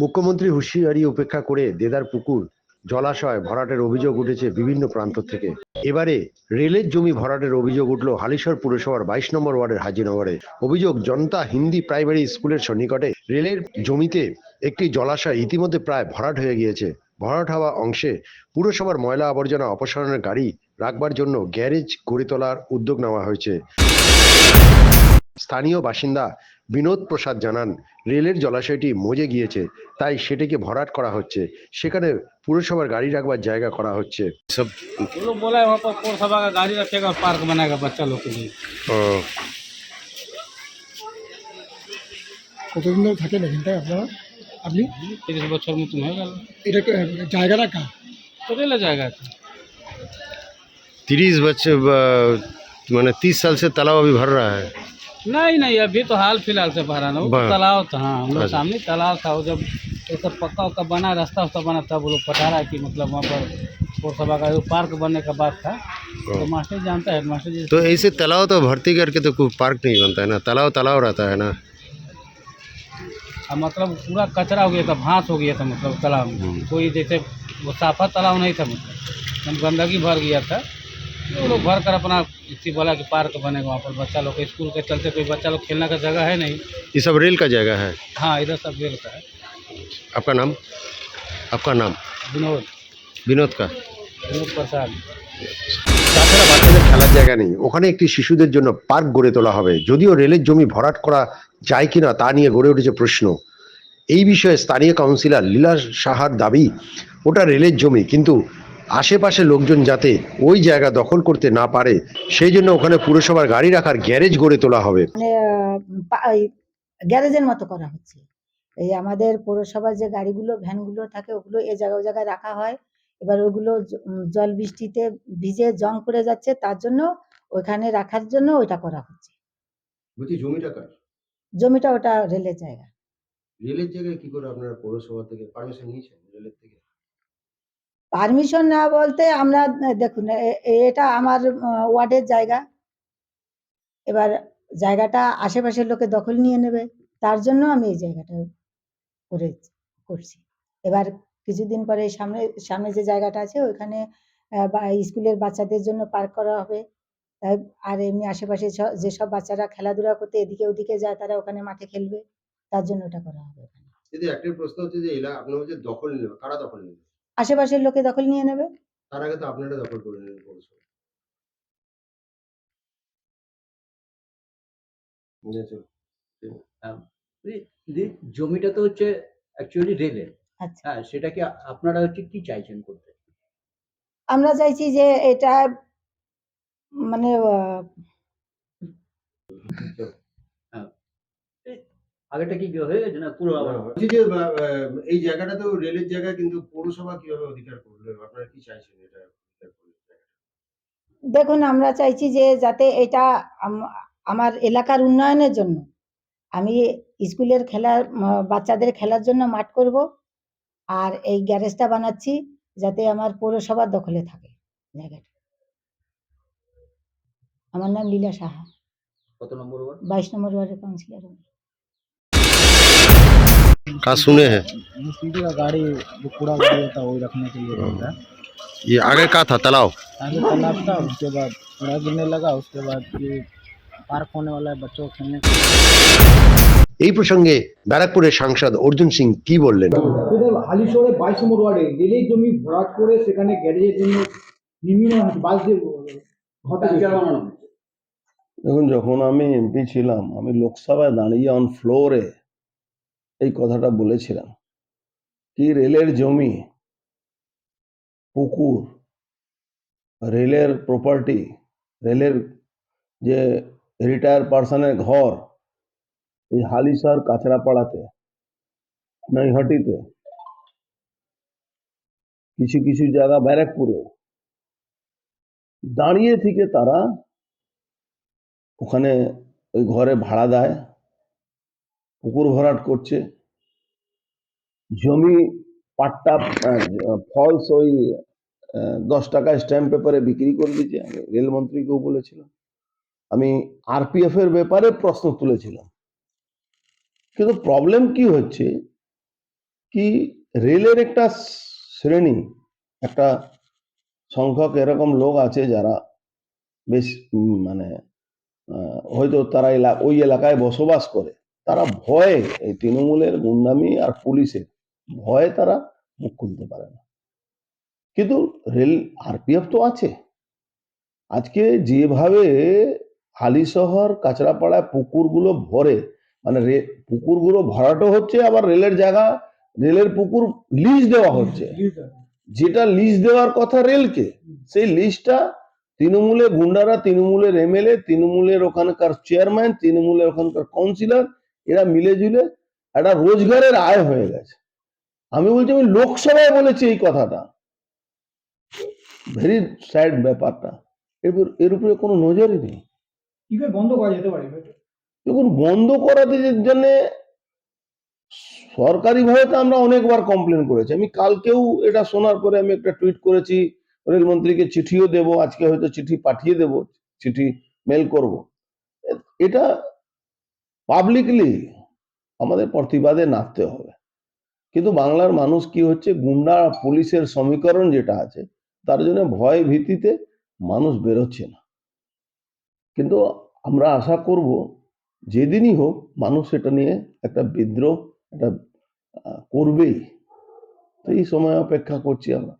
মুখ্যমন্ত্রী হুঁশিয়ারি উপেক্ষা করে দেদার পুকুর, জলাশয় ভরাটের অভিযোগ উঠেছে বিভিন্ন প্রান্ত থেকে। এবারে রেলের জমি ভরাটের অভিযোগ উঠল হালিশহর পুরসভার বাইশ নম্বর ওয়ার্ডের হাজিনগরে। অভিযোগ, জনতা হিন্দি প্রাইমারি স্কুলের সন্নিকটে রেলের জমিতে একটি জলাশয় ইতিমধ্যে প্রায় ভরাট হয়ে গিয়েছে। ভরাট হওয়া অংশে পুরসভার ময়লা আবর্জনা অপসারণের গাড়ি রাখবার জন্য গ্যারেজ গড়ে তোলার উদ্যোগ নেওয়া হয়েছে। স্থানীয় বাসিন্দা বিনোদ প্রসাদ জানান রেলের জলাশয়টি মজে গিয়েছে তাই সেটিকে ভরাট করা হচ্ছে সেখানে পুরসভার গাড়ি রাখবার জায়গা করা হচ্ছে सब वो लोग बोला है वहाँ पर पौरसभा का गाड़ी रखेगा और पार्क बनाएगा बच्चा लोग के लिए কতদিন ধরে থাকেন এখানটায় আপনারা আপনি তিরিশ বছর মতন হয়ে গেল এটা কে- জায়গাটা কার তো রেলে जाएगा तीस बच्चे ब- मैंने तीस साल से तालाब अभी भर रहा है नहीं नहीं अभी तो हाल फ़िलहाल से भरा ना। वो तालाब था हाँ हम लोग अच्छा। सामने तालाब था वो जब ये सब पक्का उक्का बना रास्ता उस्ता बना तब वो लोग पता रहा कि मतलब वहाँ पर पौरसभा का पार्क बनने का बात था। तो मास्टर जानता है मास्टर जी तो ऐसे तालाब तो भर्ती करके तो कोई पार्क नहीं बनता है ना? तालाब तालाब रहता है ना? अब मतलब पूरा कचरा हो गया था भांस हो गया था मतलब तालाब में। कोई जैसे वो साफा तालाब नहीं था मतलब। गंदगी भर गया था। वो लोग भर कर अपना इसी बोला कि पार्क बनेगा वहाँ पर बच्चा लोग के स्कूल के चलते कोई बच्चा लोग खेलने का जगह है नहीं ये सब रेल का जगह है हाँ इधर सब रेल का है आपका नाम आपका नाम विनोद विनोद का विनोद प्रसाद তাছাড়া বাচ্চাদের খেলার জায়গা নেই ওখানে একটি শিশুদের জন্য পার্ক গড়ে তোলা হবে যদিও রেলের জমি ভরাট করা যায় কিনা তা নিয়ে গড়ে উঠেছে প্রশ্ন এই বিষয়ে স্থানীয় কাউন্সিলর লীলা সাহার দাবি ওটা রেলের জমি কিন্তু আশেপাশে লোকজন যাতে ওই জায়গা দখল করতে না পারে সেই জন্য ওখানে পুরসভার গাড়ি রাখার গ্যারেজ গড়ে তোলা হবে। মানে আহ, গ্যারেজের মতো করা হচ্ছে। এই আমাদের পৌরসভার যে গাড়িগুলো ভ্যানগুলো থাকে ওগুলো এ জায়গায় ওই জায়গায় রাখা হয়। এবার ওগুলো জল বৃষ্টিতে ভিজে জং করে যাচ্ছে তার জন্য ওইখানে রাখার জন্য ওইটা করা হচ্ছে। জমিটা কার? জমিটা ওটা রেলের জায়গা। রেলের জায়গায় কি করে আপনারা পৌরসভা থেকে পারমিশন নিয়েছেন রেলের থেকে? পারমিশন না বলতে আমরা, দেখুন এটা আমার ওয়ার্ডের জায়গা। এবার জায়গাটা আশেপাশের লোকে দখল নিয়ে নেবে। তার জন্য আমি এই জায়গাটা করে, করছি। এবার কিছুদিন পরে সামনে সামনে যে জায়গাটা আছে, ওইখানে স্কুলের বাচ্চাদের জন্য পার্ক করা হবে। আর এমনি আশেপাশে যেসব বাচ্চারা খেলাধুলা করতে এদিকে ওদিকে যায়, তারা ওখানে মাঠে খেলবে। তার জন্য ওটা করা হবে। যদি একটাই প্রশ্ন হচ্ছে যে এলা আপনার হচ্ছে দখল নেবে কারা দখল নেবে আশেপাশের লোকে দখল নিয়ে নেবে? তার আগে তো আপনারা দখল করে জমিটা তো হচ্ছে অ্যাকচুয়ালি রেলের আচ্ছা। হ্যাঁ সেটাকে আপনারা হচ্ছে কি চাইছেন করতে? আমরা চাইছি যে এটা মানে আগেটা কি হয়ে গেছে না পুরো আবার বলছি যে এই জায়গাটা তো রেলের জায়গা কিন্তু পৌরসভা কীভাবে অধিকার করবে? আপনারা কি চাইছেন এটা দেখুন আমরা চাইছি যে যাতে এটা আমার এলাকার উন্নয়নের জন্য আমি স্কুলের খেলার বাচ্চাদের খেলার জন্য মাঠ করব আর এই গ্যারেজটা বানাচ্ছি যাতে আমার পৌরসভার দখলে থাকে জায়গাটা। আমার নাম লীলা সাহা। কত নম্বর ওয়ার্ড? বাইশ নম্বর ওয়ার্ডের কাউন্সিলর। আমি। कहाँ सुने हैं म्यूनसिपलिटी का गाड़ी जो कूड़ा गाड़ी होता है वही रखने के लिए रहता है ये आगे का था तालाब आगे तालाब था उसके बाद कूड़ा गिरने लगा उसके बाद ये पार्क होने वाला है बच्चों को खेलने के এই প্রসঙ্গে ব্যারাকপুরের সাংসদ অর্জুন সিং কি বললেন তোদের হালিশহরে বাইশ নম্বর ওয়ার্ডে রেলের জমি ভরাট করে সেখানে গ্যারেজের জন্য নির্মিত হচ্ছে বাস দিয়ে ঘটে প্যাঁচার বানানো হচ্ছে। দেখুন যখন আমি এমপি ছিলাম আমি লোকসভায় দাঁড়িয়ে অন ফ্লোরে এই কথাটা বলেছিলাম। কি রেলের জমি? পুকুর। রেলের প্রপার্টি রেলের যে রিটায়ার পার্সনের ঘর, এই হালিশহর কাছড়াপাড়াতে নৈহাটিতে, কিছু কিছু জায়গা ব্যারাকপুরেও। দাঁড়িয়ে থেকে তারা ওখানে ওই ঘরে ভাড়া দেয়। পুকুর ভরাট করছে। জমি, পাট্টা ফলস ওই দশ টাকা স্ট্যাম্প পেপারে বিক্রি করে দিচ্ছে রেলমন্ত্রীকেও বলেছিলাম আমি আরপিএফ এর ব্যাপারে প্রশ্ন তুলেছিলাম। কিন্তু প্রবলেম কি হচ্ছে? কি রেলের একটা শ্রেণি, একটা সংখ্যক এরকম লোক আছে যারা বেশ মানে হয়তো তারা ওই এলাকায় বসবাস করে। তারা ভয়ে এই তৃণমূলের গুন্ডামি আর পুলিশের ভয়ে তারা মুখ খুলতে পারে না। কিন্তু রেল, আরপিএফ তো আছে। আজকে যেভাবে হালিশহর, কাঁচরাপাড়ায় পুকুরগুলো ভরে মানে পুকুরগুলো ভরাটো হচ্ছে, আবার রেলের জায়গা, রেলের পুকুর লিজ দেওয়া হচ্ছে। যেটা লিজ দেওয়ার কথা রেলকে, সেই লিস্টটা তৃণমূলের গুন্ডারা, তৃণমূলের এমএলএ, তৃণমূলের ওখানকার চেয়ারম্যান তৃণমূলের ওখানকার কাউন্সিলর এরা মিলে জুলে একটা রোজগারের আয় হয়ে গেছে। আমি বলছি আমি লোকসভায় বলেছি এই কথাটা। ভেরি স্যাড ব্যাপারটা। এর এর উপরে কোনো নজরই নেই। কীভাবে বন্ধ করা যেতে পারে? দেখুন বন্ধ করাতে জন্য সরকারিভাবে তো আমরা অনেকবার কমপ্লেন করেছি। আমি কালকেও এটা শোনার পরে আমি একটা টুইট করেছি রেলমন্ত্রীকে চিঠিও দেব আজকে হয়তো চিঠি পাঠিয়ে দেব চিঠি মেল করব। এটা পাবলিকলি আমাদের প্রতিবাদে নামতে হবে। কিন্তু বাংলার মানুষ কি হচ্ছে? গুন্ডা পুলিশের সমীকরণ যেটা আছে তার জন্য ভয় ভীতিতে মানুষ বেরোচ্ছে না। কিন্তু আমরা আশা করব যেদিনই হোক মানুষ এটা নিয়ে একটা বিদ্রোহ একটা করবেই। তো এই সময় অপেক্ষা করছি আমরা।